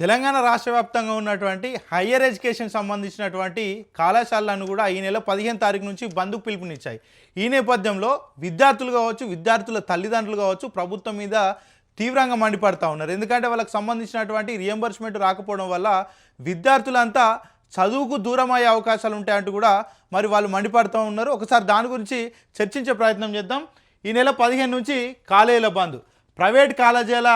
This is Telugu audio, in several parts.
తెలంగాణ రాష్ట్ర వ్యాప్తంగా ఉన్నటువంటి హయ్యర్ ఎడ్యుకేషన్ సంబంధించినటువంటి కళాశాలలను కూడా ఈ నెల పదిహేను తారీఖు నుంచి బంధుకు పిలుపునిచ్చాయి. ఈ నేపథ్యంలో విద్యార్థులు కావచ్చు విద్యార్థుల తల్లిదండ్రులు కావచ్చు ప్రభుత్వం మీద తీవ్రంగా మండిపడతా ఉన్నారు. ఎందుకంటే వాళ్ళకి సంబంధించినటువంటి రియంబర్స్మెంట్ రాకపోవడం వల్ల విద్యార్థులంతా చదువుకు దూరం అయ్యే అవకాశాలు ఉంటాయంటూ కూడా మరి వాళ్ళు మండిపడుతూ ఉన్నారు. ఒకసారి దాని గురించి చర్చించే ప్రయత్నం చేద్దాం. ఈ నెల పదిహేను నుంచి కాలేజీల బంద్. ప్రైవేట్ కాలేజీల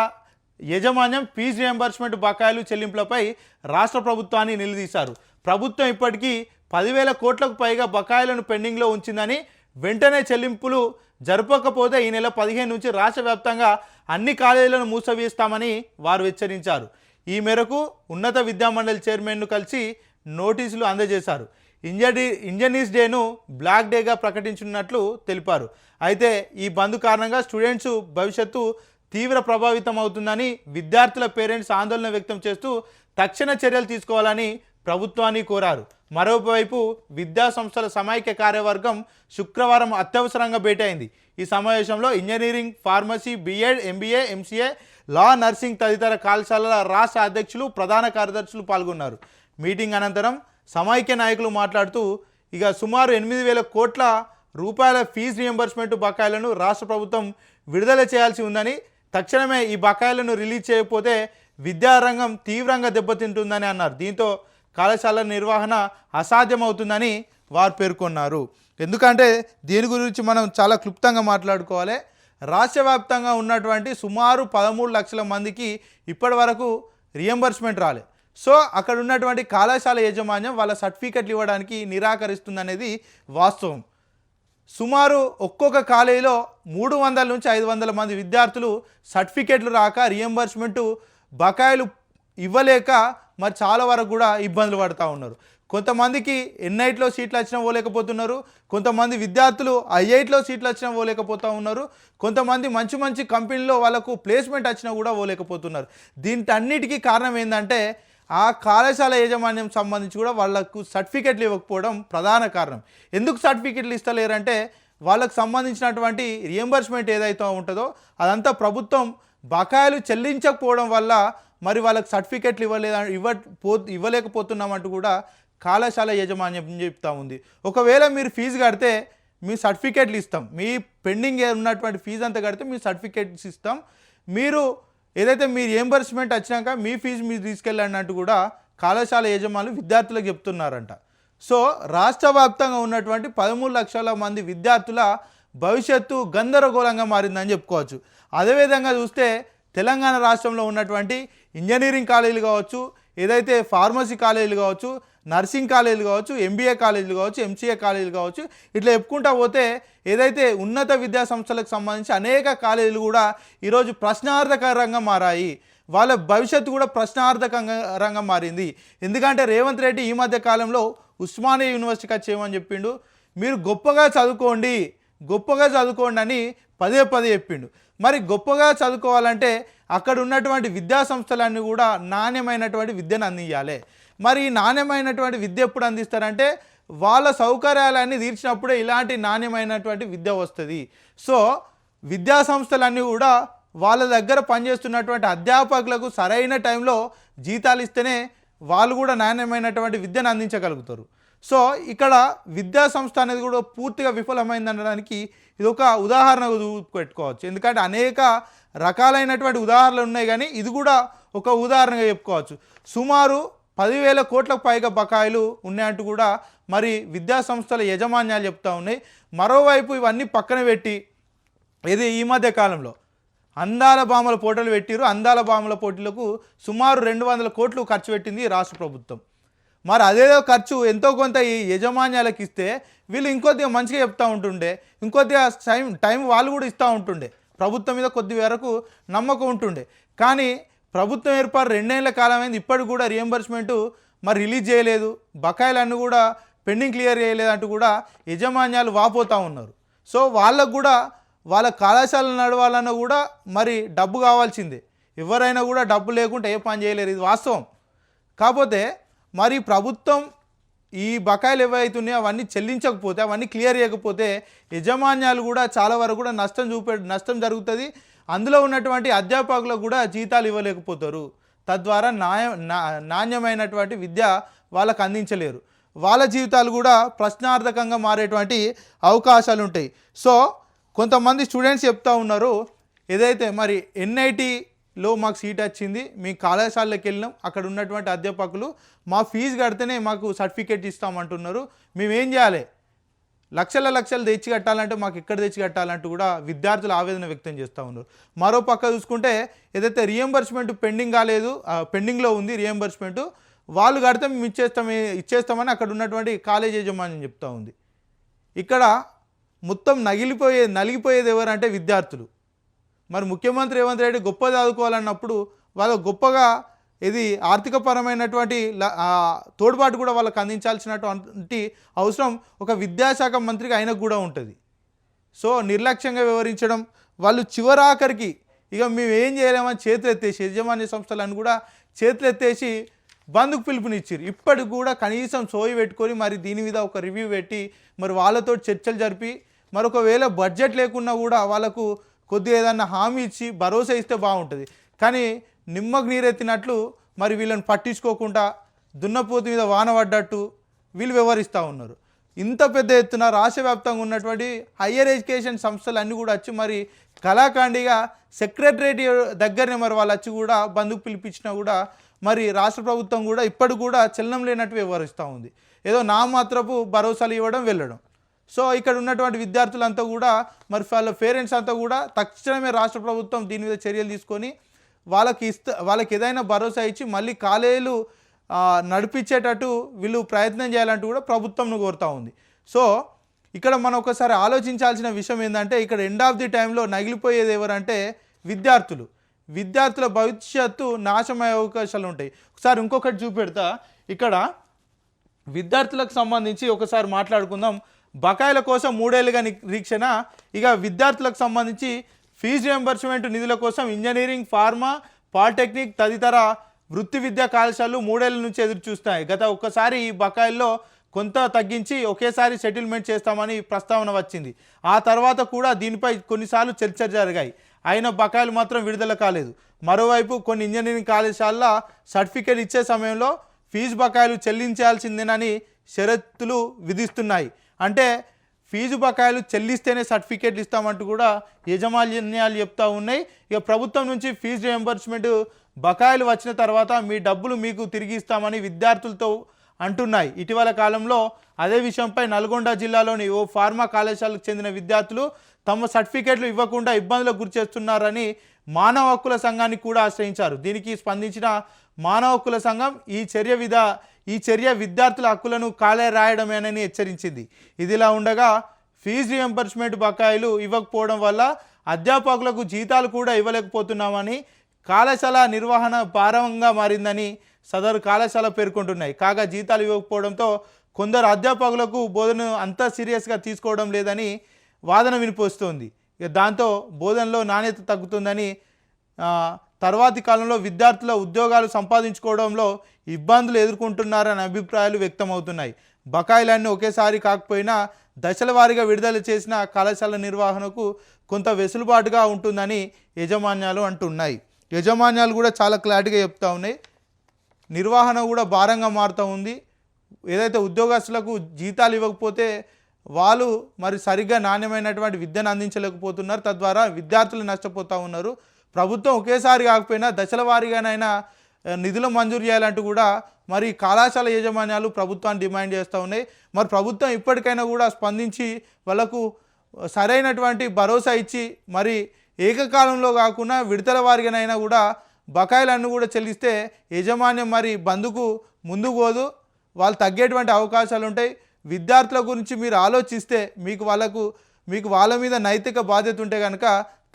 యజమాన్యం ఫీజు రియంబర్స్మెంట్ బకాయిలు చెల్లింపులపై రాష్ట్ర ప్రభుత్వాన్ని నిలదీశారు. ప్రభుత్వం ఇప్పటికీ పదివేల కోట్లకు పైగా బకాయిలను పెండింగ్లో ఉంచిందని వెంటనే చెల్లింపులు జరపకపోతే ఈ నెల పదిహేను నుంచి రాష్ట్ర వ్యాప్తంగా అన్ని కాలేజీలను మూసవేస్తామని వారు హెచ్చరించారు. ఈ మేరకు ఉన్నత విద్యామండలి చైర్మన్ను కలిసి నోటీసులు అందజేశారు. ఇంజనీ ఇంజనీర్స్ డేను బ్లాక్ డేగా ప్రకటించినట్లు తెలిపారు. అయితే ఈ బంద్ కారణంగా స్టూడెంట్స్ భవిష్యత్తు తీవ్ర ప్రభావితం అవుతుందని విద్యార్థుల పేరెంట్స్ ఆందోళన వ్యక్తం చేస్తూ తక్షణ చర్యలు తీసుకోవాలని ప్రభుత్వాన్ని కోరారు. మరోవైపు విద్యా సంస్థల సమైక్య కార్యవర్గం శుక్రవారం అత్యవసరంగా భేటైంది. ఈ సమావేశంలో engineering pharmacy B Ed MBA MCA law nursing తదితర కళాశాలల రాష్ట్ర అధ్యక్షులు ప్రధాన కార్యదర్శులు పాల్గొన్నారు. మీటింగ్ అనంతరం సమైక్య నాయకులు మాట్లాడుతూ ఇక సుమారు ఎనిమిది వేల కోట్ల రూపాయల ఫీజు రియంబర్స్మెంట్ బకాయిలను రాష్ట్ర ప్రభుత్వం విడుదల చేయాల్సి ఉందని తక్షణమే ఈ బకాయిలను రిలీజ్ చేయకపోతే విద్యారంగం తీవ్రంగా దెబ్బతింటుందని అన్నారు. దీంతో కళాశాల నిర్వహణ అసాధ్యమవుతుందని వారు పేర్కొన్నారు. ఎందుకంటే దీని గురించి మనం చాలా క్లుప్తంగా మాట్లాడుకోవాలి. రాష్ట్ర వ్యాప్తంగా ఉన్నటువంటి సుమారు పదమూడు లక్షల మందికి ఇప్పటి వరకు రియంబర్స్మెంట్ రాలే. సో అక్కడ ఉన్నటువంటి కళాశాల యాజమాన్యం వాళ్ళ సర్టిఫికెట్లు ఇవ్వడానికి నిరాకరిస్తుందనేది వాస్తవం. సుమారు ఒక్కొక్క కాలేజీలో మూడు వందల నుంచి ఐదు వందల మంది విద్యార్థులు సర్టిఫికేట్లు రాక రియంబర్స్మెంట్ బకాయిలు ఇవ్వలేక మరి చాలా వరకు కూడా ఇబ్బందులు పడుతూ ఉన్నారు. కొంతమందికి ఎన్ఐట్లో సీట్లు వచ్చినా పోలేకపోతున్నారు. కొంతమంది విద్యార్థులు ఐఐట్లో సీట్లు వచ్చినా పోలేకపోతూ ఉన్నారు. కొంతమంది మంచి మంచి కంపెనీలో వాళ్ళకు ప్లేస్మెంట్ వచ్చినా కూడా పోలేకపోతున్నారు. దీంటన్నిటికీ కారణం ఏంటంటే ఆ కళాశాల యాజమాన్యం సంబంధించి కూడా వాళ్ళకు సర్టిఫికెట్లు ఇవ్వకపోవడం ప్రధాన కారణం. ఎందుకు సర్టిఫికెట్లు ఇస్తలేరంటే వాళ్ళకు సంబంధించినటువంటి రియంబర్స్మెంట్ ఏదైతే ఉంటుందో అదంతా ప్రభుత్వం బకాయిలు చెల్లించకపోవడం వల్ల మరి వాళ్ళకి సర్టిఫికెట్లు ఇవ్వలేదా ఇవ్వ పో ఇవ్వలేకపోతున్నామంటూ కూడా కళాశాల యజమాన్యం చెప్తా ఉంది. ఒకవేళ మీరు ఫీజు కడితే మీ సర్టిఫికెట్లు ఇస్తాం. మీ పెండింగ్ ఉన్నటువంటి ఫీజు అంతా కడితే మీ సర్టిఫికెట్స్ ఇస్తాం. మీరు ఏదైతే మీ రియంబర్స్మెంట్ వచ్చినాక మీ ఫీజు మీరు తీసుకెళ్ళండి అంటూ కూడా కళాశాల యజమానులు విద్యార్థులకు చెప్తున్నారంట. సో రాష్ట్ర వ్యాప్తంగా ఉన్నటువంటి పదమూడు లక్షల మంది విద్యార్థుల భవిష్యత్తు గందరగోళంగా మారిందని చెప్పుకోవచ్చు. అదేవిధంగా చూస్తే తెలంగాణ రాష్ట్రంలో ఉన్నటువంటి ఇంజనీరింగ్ కాలేజీలు కావచ్చు ఏదైతే ఫార్మసీ కాలేజీలు కావచ్చు నర్సింగ్ కాలేజీలు కావచ్చు ఎంబీఏ కాలేజీలు కావచ్చు ఎంసీఏ కాలేజీలు కావచ్చు ఇట్లా చెప్పుకుంటా పోతే ఏదైతే ఉన్నత విద్యా సంస్థలకు సంబంధించి అనేక కాలేజీలు కూడా ఈరోజు ప్రశ్నార్థకరంగా మారాయి. వాళ్ళ భవిష్యత్తు కూడా ప్రశ్నార్థకంగా మారింది. ఎందుకంటే రేవంత్ రెడ్డి ఈ మధ్య కాలంలో ఉస్మానియా యూనివర్సిటీకి వచ్చేయమని చెప్పిండు. మీరు గొప్పగా చదువుకోండి గొప్పగా చదువుకోండి అని పదే పదే చెప్పిండు. మరి గొప్పగా చదువుకోవాలంటే అక్కడ ఉన్నటువంటి విద్యా సంస్థలన్నీ కూడా నాణ్యమైనటువంటి విద్యను అందించాలి. మరి ఈ నాణ్యమైనటువంటి విద్య ఎప్పుడు అందిస్తారంటే వాళ్ళ సౌకర్యాలన్నీ తీర్చినప్పుడే ఇలాంటి నాణ్యమైనటువంటి విద్య వస్తుంది. సో విద్యా సంస్థలన్నీ కూడా వాళ్ళ దగ్గర పనిచేస్తున్నటువంటి అధ్యాపకులకు సరైన టైంలో జీతాలు ఇస్తేనే వాళ్ళు కూడా నాణ్యమైనటువంటి విద్యను అందించగలుగుతారు. సో ఇక్కడ విద్యా సంస్థ అనేది కూడా పూర్తిగా విఫలమైంది అనడానికి ఇది ఒక ఉదాహరణ పెట్టుకోవచ్చు ఎందుకంటే అనేక రకాలైనటువంటి ఉదాహరణలు ఉన్నాయి కానీ ఇది కూడా ఒక ఉదాహరణగా చెప్పుకోవచ్చు. సుమారు పదివేల కోట్లకు పైగా బకాయిలు ఉన్నాయంటూ కూడా మరి విద్యా సంస్థల యజమాన్యాలు చెప్తా ఉన్నాయి. మరోవైపు ఇవన్నీ పక్కన పెట్టి ఇది ఈ మధ్య కాలంలో అందాల బామల పోటీలు పెట్టిరు. అందాల బామల పోటీలకు సుమారు రెండు వందల కోట్లు ఖర్చు పెట్టింది రాష్ట్ర ప్రభుత్వం. మరి అదేదో ఖర్చు ఎంతో కొంత ఈ యజమాన్యాలకు ఇస్తే వీళ్ళు ఇంకొద్దిగా మంచిగా చెప్తూ ఉంటుండే. ఇంకొద్దిగా టైం టైం వాళ్ళు కూడా ఇస్తూ ఉంటుండే. ప్రభుత్వం మీద కొద్ది వరకు నమ్మకం ఉంటుండే. కానీ ప్రభుత్వం ఏర్పాటు రెండేళ్ళ కాలమైంది. ఇప్పటికి కూడా రియంబర్స్మెంట్ మరి రిలీజ్ చేయలేదు. బకాయిలన్నీ కూడా పెండింగ్ క్లియర్ చేయలేదు అంటూ కూడా యజమాన్యాలు వాపోతూ ఉన్నారు. సో వాళ్ళకు కూడా వాళ్ళ కళాశాలలు నడవాలన్నా కూడా మరి డబ్బు కావాల్సిందే. ఎవరైనా కూడా డబ్బు లేకుంటే ఏ పని చేయలేరు. ఇది వాస్తవం. కాకపోతే మరి ప్రభుత్వం ఈ బకాయిలు ఏవైతున్నాయో అవన్నీ చెల్లించకపోతే అవన్నీ క్లియర్ చేయకపోతే యజమాన్యాలు కూడా చాలా వరకు కూడా నష్టం చూపే నష్టం జరుగుతుంది. అందులో ఉన్నటువంటి అధ్యాపకులకు కూడా జీతాలు ఇవ్వలేకపోతారు. తద్వారా నాయ నా- నాణ్యమైనటువంటి విద్య వాళ్ళకు అందించలేరు. వాళ్ళ జీవితాలు కూడా ప్రశ్నార్థకంగా మారేటువంటి అవకాశాలు ఉంటాయి సో కొంతమంది స్టూడెంట్స్ చెప్తా ఉన్నారు ఏదైతే మరి ఎన్ఐటిలో మాకు సీట్ వచ్చింది మీ కళాశాలకి వెళ్ళినాం అక్కడ ఉన్నటువంటి అధ్యాపకులు మా ఫీజు కడితేనే మాకు సర్టిఫికేట్ ఇస్తామంటున్నారు. మేమేం చేయాలి? లక్షల లక్షలు తెచ్చి కట్టాలంటే మాకు ఎక్కడ తెచ్చి కట్టాలంటూ కూడా విద్యార్థులు ఆవేదన వ్యక్తం చేస్తూ ఉన్నారు. మరో పక్క చూసుకుంటే ఏదైతే రియంబర్స్మెంట్ పెండింగ్ కాలేదు ఆ, పెండింగ్లో ఉంది రియంబర్స్మెంట్ వాళ్ళు కడితే మేము ఇచ్చేస్తాం ఇచ్చేస్తామని అక్కడ ఉన్నటువంటి కాలేజ్ యజమాని చెప్తా ఉంది. ఇక్కడ మొత్తం నగిలిపోయే నలిగిపోయేది ఎవరంటే విద్యార్థులు. మరి ముఖ్యమంత్రి రేవంత్ రెడ్డి గొప్ప చదువుకోవాలన్నప్పుడు వాళ్ళ గొప్పగా ఇది ఆర్థికపరమైనటువంటి తోడ్పాటు కూడా వాళ్ళకి అందించాల్సినటువంటి అవసరం ఒక విద్యాశాఖ మంత్రికి ఆయనకు కూడా ఉంటుంది. సో నిర్లక్ష్యంగా వ్యవహరించడం వాళ్ళు చివరాఖరికి ఇక మేము ఏం చేయలేమని చేతులెత్తేసి యజమాన్య సంస్థలను కూడా చేతులెత్తేసి బంధుకు పిలుపునిచ్చారు ఇప్పటికి కూడా కనీసం సోయి పెట్టుకొని మరి దీని మీద ఒక రివ్యూ పెట్టి మరి వాళ్ళతో చర్చలు జరిపి మరొకవేళ బడ్జెట్ లేకున్నా కూడా వాళ్ళకు కొద్దిగా ఏదన్నా హామీ ఇచ్చి భరోసా ఇస్తే బాగుంటుంది. కానీ నిమ్మకు నీరెత్తినట్లు మరి వీళ్ళని పట్టించుకోకుండా దున్నపోతు మీద వాన పడ్డట్టు వీళ్ళు వ్యవహరిస్తూ ఉన్నారు. ఇంత పెద్ద ఎత్తున రాష్ట్ర వ్యాప్తంగా ఉన్నటువంటి హయ్యర్ ఎడ్యుకేషన్ సంస్థలు అన్నీ కూడా వచ్చి మరి కళాఖండిగా సెక్రటరేట్ దగ్గరనే మరి వాళ్ళు వచ్చి కూడా బంధుకు పిలిపించినా కూడా మరి రాష్ట్ర ప్రభుత్వం కూడా ఇప్పటికి కూడా చలనం లేనట్టు వ్యవహరిస్తూ ఉంది. ఏదో నా మాత్రపు భరోసాలు ఇవ్వడం వెళ్ళడం. సో ఇక్కడ ఉన్నటువంటి విద్యార్థులంతా కూడా మరి వాళ్ళ పేరెంట్స్ అంతా కూడా తక్షణమే రాష్ట్ర ప్రభుత్వం దీని మీద చర్యలు తీసుకొని వాళ్ళకి ఇస్త వాళ్ళకి ఏదైనా భరోసా ఇచ్చి మళ్ళీ కాలేజీలు నడిపించేటట్టు వీళ్ళు ప్రయత్నం చేయాలంటూ కూడా ప్రభుత్వంను కోరుతూ ఉంది. సో ఇక్కడ మనం ఒకసారి ఆలోచించాల్సిన విషయం ఏంటంటే ఇక్కడ ఎండ్ ఆఫ్ ది టైంలో నగిలిపోయేది ఎవరంటే విద్యార్థులు. విద్యార్థుల భవిష్యత్తు నాశమయ్యే అవకాశాలు ఉంటాయి. ఒకసారి ఇంకొకటి చూపెడతా. ఇక్కడ విద్యార్థులకు సంబంధించి ఒకసారి మాట్లాడుకుందాం. బకాయిల కోసం మూడేళ్ళుగా నిరీక్షణ. ఇక విద్యార్థులకు సంబంధించి ఫీజు రియంబర్స్మెంట్ నిధుల కోసం ఇంజనీరింగ్ ఫార్మా పాలిటెక్నిక్ తదితర వృత్తి విద్యా కళాశాలలు మూడేళ్ళ నుంచి ఎదురు చూస్తాయి గత ఒక్కసారి ఈ బకాయిల్లో కొంత తగ్గించి ఒకేసారి సెటిల్మెంట్ చేస్తామని ప్రస్తావన వచ్చింది. ఆ తర్వాత కూడా దీనిపై కొన్నిసార్లు చర్చ జరిగాయి. అయిన బకాయిలు మాత్రం విడుదల కాలేదు. మరోవైపు కొన్ని ఇంజనీరింగ్ కళాశాల సర్టిఫికేట్ ఇచ్చే సమయంలో ఫీజు బకాయిలు చెల్లించాల్సిందేనని షరతులు విధిస్తున్నాయి. అంటే ఫీజు బకాయిలు చెల్లిస్తేనే సర్టిఫికేట్లు ఇస్తామంటూ కూడా యజమాన్యాలు చెప్తా ఉన్నాయి. ఇక ప్రభుత్వం నుంచి ఫీజు రియంబర్స్మెంట్ బకాయిలు వచ్చిన తర్వాత మీ డబ్బులు మీకు తిరిగి ఇస్తామని విద్యార్థులతో అంటున్నాయి. ఇటీవల కాలంలో అదే విషయంపై నల్గొండ జిల్లాలోని ఓ ఫార్మా కళాశాలకు చెందిన విద్యార్థులు తమ సర్టిఫికేట్లు ఇవ్వకుండా ఇబ్బందులకు గురి చేస్తున్నారని మానవ హక్కుల సంఘాన్ని కూడా ఆశ్రయించారు. దీనికి స్పందించిన మానవ హక్కుల సంఘం ఈ చర్య విధ ఈ చర్య విద్యార్థుల హక్కులను కాలే రాయడమేనని హెచ్చరించింది. ఇదిలా ఉండగా ఫీజు రియంబర్స్మెంట్ బకాయిలు ఇవ్వకపోవడం వల్ల అధ్యాపకులకు జీతాలు కూడా ఇవ్వలేకపోతున్నామని కళాశాల నిర్వహణ భారంగా మారిందని సదరు కళాశాల పేర్కొంటున్నాయి. కాగా జీతాలు ఇవ్వకపోవడంతో కొందరు అధ్యాపకులకు బోధనను అంత సీరియస్గా తీసుకోవడం లేదని వాదన వినిపిస్తోంది. ఇక దాంతో బోధనలో నాణ్యత తగ్గుతుందని తర్వాతి కాలంలో విద్యార్థుల ఉద్యోగాలు సంపాదించుకోవడంలో ఇబ్బందులు ఎదుర్కొంటున్నారనే అభిప్రాయాలు వ్యక్తమవుతున్నాయి. బకాయిలన్నీ ఒకేసారి కాకపోయినా దశల వారీగా విడుదల చేసిన కళాశాల నిర్వహణకు కొంత వెసులుబాటుగా ఉంటుందని యజమాన్యాలు అంటున్నాయి. యజమాన్యాలు కూడా చాలా క్లారిటీగా చెప్తా ఉన్నాయి. నిర్వహణ కూడా భారంగా మారుతూ ఉంది. ఏదైతే ఉద్యోగస్తులకు జీతాలు ఇవ్వకపోతే వాళ్ళు మరి సరిగ్గా నాణ్యమైనటువంటి విద్యను అందించలేకపోతున్నారు. తద్వారా విద్యార్థులు నష్టపోతూ ఉన్నారు. ప్రభుత్వం ఒకేసారి కాకపోయినా దశల వారీగానైనా నిధులు మంజూరు చేయాలంటూ కూడా మరి కళాశాల యాజమాన్యాలు ప్రభుత్వాన్ని డిమాండ్ చేస్తూ ఉన్నాయి. మరి ప్రభుత్వం ఇప్పటికైనా కూడా స్పందించి వాళ్ళకు సరైనటువంటి భరోసా ఇచ్చి మరి ఏకకాలంలో కాకుండా విడతల వారిగానైనా కూడా బకాయిలన్నీ కూడా చెల్లిస్తే యజమాన్యం మరి బంధుకు ముందుకు పోదు. వాళ్ళు తగ్గేటువంటి అవకాశాలు ఉంటాయి. విద్యార్థుల గురించి మీరు ఆలోచిస్తే మీకు వాళ్ళకు మీకు వాళ్ళ మీద నైతిక బాధ్యత ఉంటే కనుక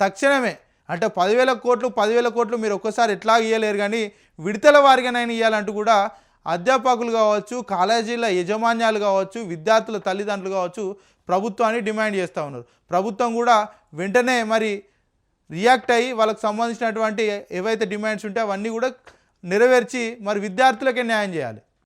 తక్షణమే అంటే పదివేల కోట్లు పదివేల కోట్లు మీరు ఒక్కసారి ఎట్లా ఇవ్వలేరు కానీ విడతల వారిగానైనా ఇవ్వాలంటూ కూడా అధ్యాపకులు కావచ్చు కాలేజీల యజమాన్యాలు కావచ్చు విద్యార్థుల తల్లిదండ్రులు కావచ్చు ప్రభుత్వాన్ని డిమాండ్ చేస్తూ ఉన్నారు. ప్రభుత్వం కూడా వెంటనే మరి రియాక్ట్ అయ్యి వాళ్ళకి సంబంధించినటువంటి ఏవైతే డిమాండ్స్ ఉంటే అవన్నీ కూడా నెరవేర్చి మరి విద్యార్థులకే న్యాయం చేయాలి.